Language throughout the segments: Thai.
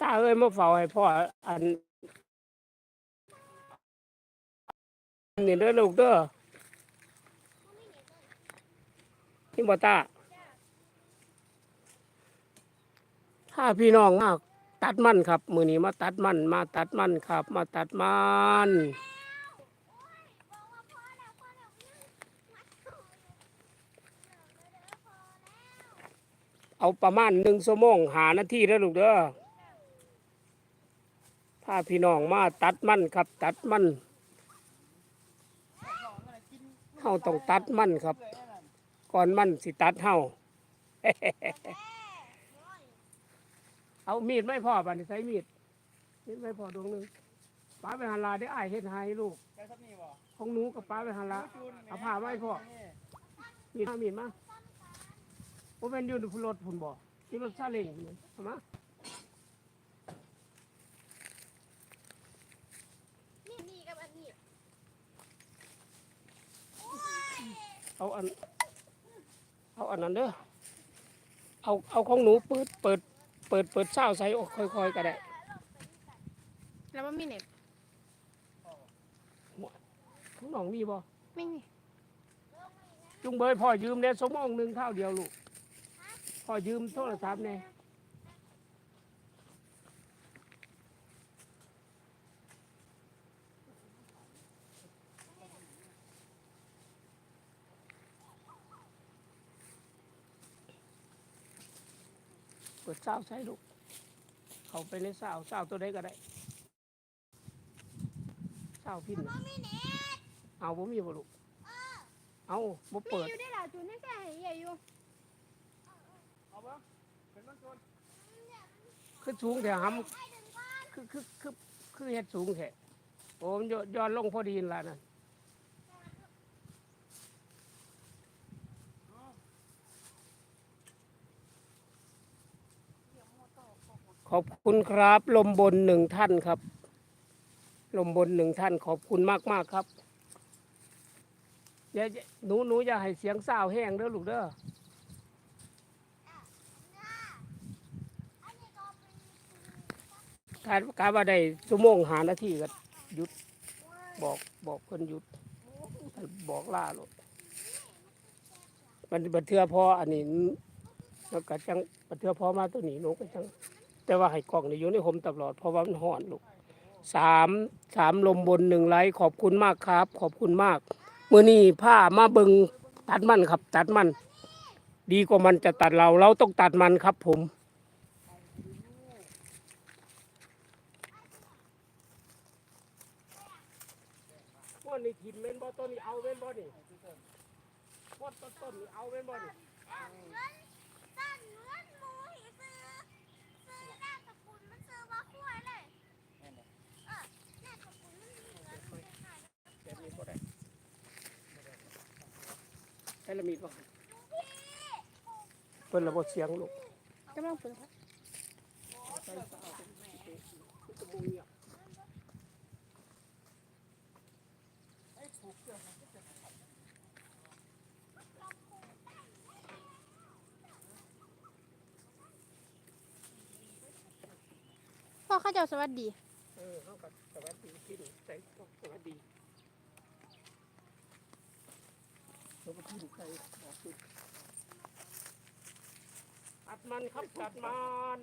ตาเอ้ยมาเฝ้าให้พ่ออันอันนี่เด้อลูกเด้อนี่บ่ตาถ้าพี่น้องมากตัดมันครับ มือนี้มาตัดมันมาตัดมันครับ มาตัดมันเอาประมาณหนึ่งชั่วโมงหานาทีแล้วลูกเด้อ ถ้าพี่น้องมาตัดมันครับ ตัดมันเฮาต้องตัดมันครับ ก่อนมันสิตัดเฮาเอามีดไม่พอบัดนี้ใช้มีดมีดไม่พอดวงนึงป้าไปหันลาได้อายเฮ็ดให้ลูกของหนูกับป้าไปหันลาเอาผ้าไว้พ่อมีดมามีดมาโอ้เป็นอยู่ในรถพุ่นบ่ที่รถซาเล้งพุ่นนี่เอามา นี่นี่กับอันนี้ เอาอัน เอาอันนั้นเด้อ เอาเอาของหนูเปิดเปิดเปิดเปิดเช้าใส่ออกค่อยๆก็ได้ แล้วมันมีเน็ตของน้องมีบ่ไม่มีจุงเบยพ่อยืมเนี่ยสมองหนึ่งเท่าเดียวลูก พ่อยืมโทรศัพท์เนี่ย ปิดเช้าใส่ลูก เขาไปในเช้าเช้าตัวใดก็ได้เช้าพินน่ะเอาบ่มีบ่ลูกเอาบ่มีเปิดอยู่ได้หลายจุดนี่แค่เห็นใหญ่อยู่เอาบ่เป็นมันชนคือสูงแต่หำคือคือคือคือเฮ็ดสูงแค่โอ้มนย้อนย้อนลงพอดีนั่นล่ะนั่น ขอบคุณครับ ลมบนหนึ่งท่านครับ ลมบนหนึ่งท่าน ขอบคุณมากมากครับอย่าหนูหนูอย่าให้เสียงสาวแห้งเด้อลูกเด้อการการว่าได้ชั่วโมงหานาทีก็หยุดบอกบอกคนหยุดบอกล่าโลดมันบัดเทือพออันนี้แล้วก็จังบัดเทือพอมาตัวนี้หนูก็จัง แต่ว่าให้กล่องนี่อยู่ในผมตลอดเพราะว่ามันห่อนลูกสามสามลมบนหนึ่งไลขอบคุณมากครับ ขอบคุณมากเมื่อนี้ผ้ามาเบิงตัดมันครับ ตัดมัน ดีกว่ามันจะตัดเราเราต้องตัดมันครับผมว่านี่ทิมเม่นบ่ต้นนี่เอาเม่นบ่นี่ว่าต้นต้นนี่เอาเม่นบ่นี่ เงินตั้นเงินหมูหีซื้อซื้อหน้าตะกุนมันซื้อว่าคุ้ยเลยเออหน้าตะกุนมันมีเงินมันขาย แบบนี้บ่ได้ใช้ละมีดบ่เพิ่นระบบเสียงลูกกำลังฝึกใส่สาวเป็นตะบูเงียบพ่อเขาเจ้าสวัสดี เออเขาก็สวัสดีกินใส่สวัสดีแล้วก็กินใส่บอกกิน ตัดมันครับตัดมัน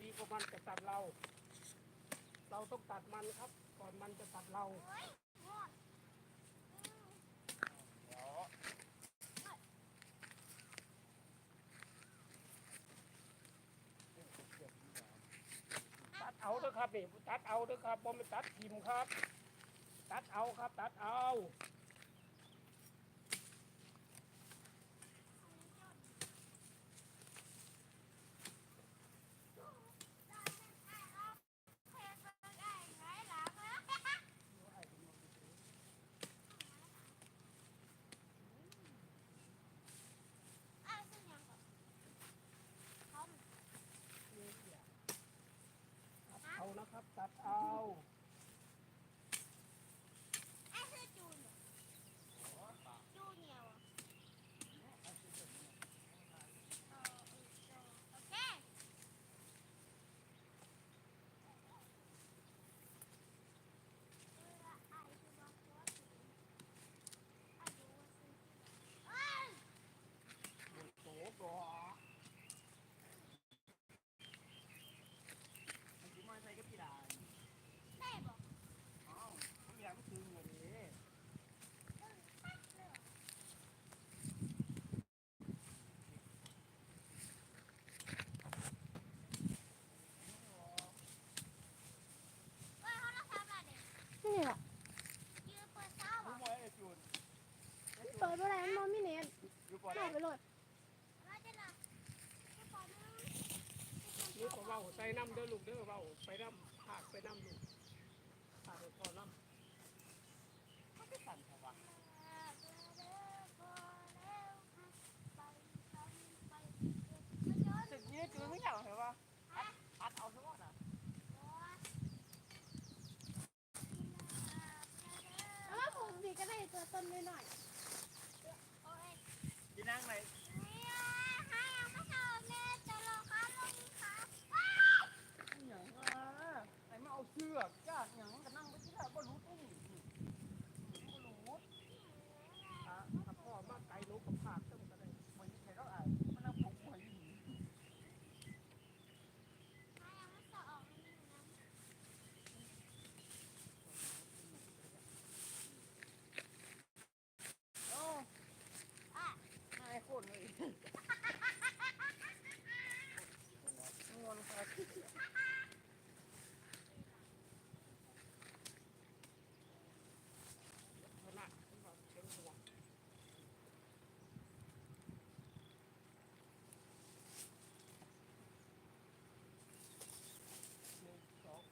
ดีกว่ามันจะตัดเรา เราต้องตัดมันครับ ก่อนมันจะตัดเราตัดเอาเด้อครับนี่ตัดเอาเด้อครับบ่แม่นตัดทิมครับ ตัดเอาครับ ตัดเอา ตั ด เข้าไปโหลดลูกก็เว้าใส่น้ำเด้อลูกเด้อเว้าไปน้ำผักไปน้ำลูกผากไปพอน้ำ เขาไปสั่นเขาวะ สึกยืดจืดไม่อยากเหรอวะอัดอัดเอาซะก่อนนะ แล้วว่าผมพี่ก็ได้ตัวต้นนิดหน่อย ยีนั่งไหนอย่างอะไหนมาเอาเสื้อกจ้าอย่างก็นั่งไปที่ละบ่รู้ตุ้งบ่รู้ ถ้าถ้าพ่อมาไกลลูกก็ผากต้องก็ได้ มันใครก็อ่านมันนั่งปลุกหัวอยู่โอ้นายโคตรเลยงอนครับ ขนาดที่ว่าเชียงหัวหนึ่งสอง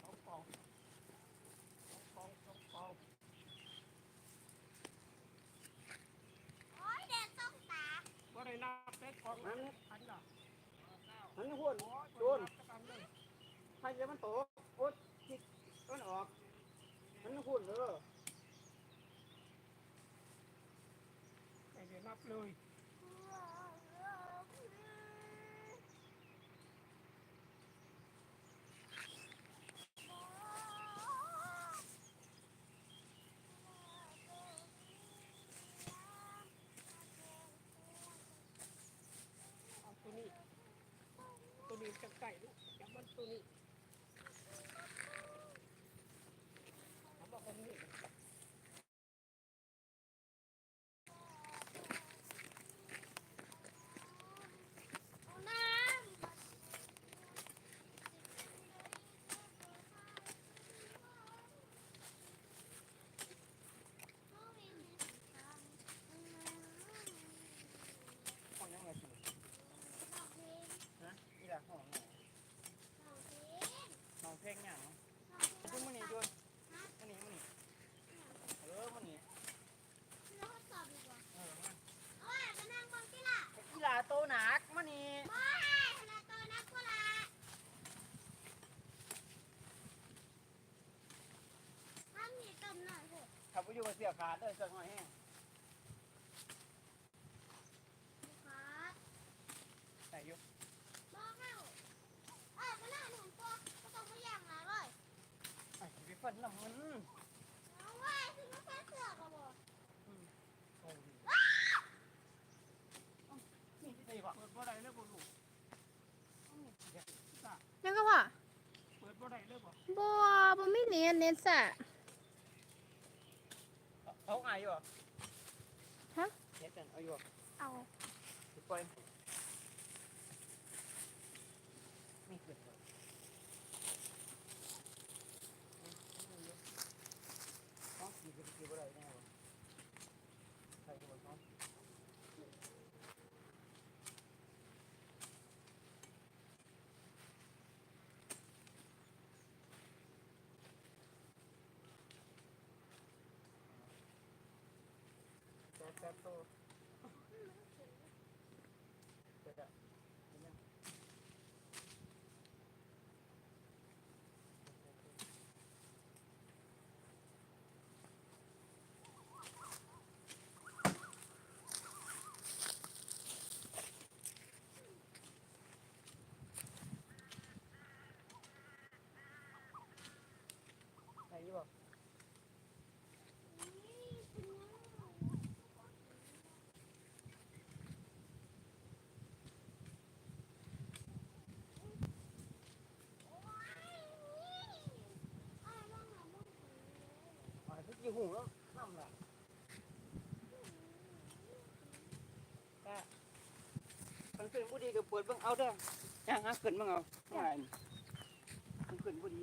สองปองสองปองสองปอง บ่ได้นับเล็กของนั้นอันน่ะ มันหัว โอ้ย โดน ตะกันเลย ให้เดี๋ยวมันโตโอ๊ยจิกมันออก มันหุ่นเออไอ้เดี๋ยวนับเลยตัวนี้ตัวนี้จะไก่ลูกอย่ามันตัวนี้ Thank you. ขับไปอยู่กับเสียขาดเลยเสื้อหอยแห้งใส่อยู่ไอ้พี่ฟันน้ำมันโอ้ยนี่ที่ไหนวะเปิดบ่ได้เลยบ่ลูกยังก็พ่อเปิดบ่ได้เลยบ่บัวบ่มีเนียนเน็ตสะ เอาไงอยู่ฮะเฮ็ดกันเอาอยู่เอาสิปล่อยมีเกิดบ่น้องขี่ไปขี่บ่ได้แน่บ่ใครบ่น้อง แต่แต่โตแต่แต่ยัง ใครอยู่บ่ อ่าทุกยี่ หูแล้วน้ำละแต่มันขึ้นบุดีก็เปิดเบิ่งเอาเด้ออย่างฮะขึ้นเบิ่งเอาง่ายมันขึ้นบุดี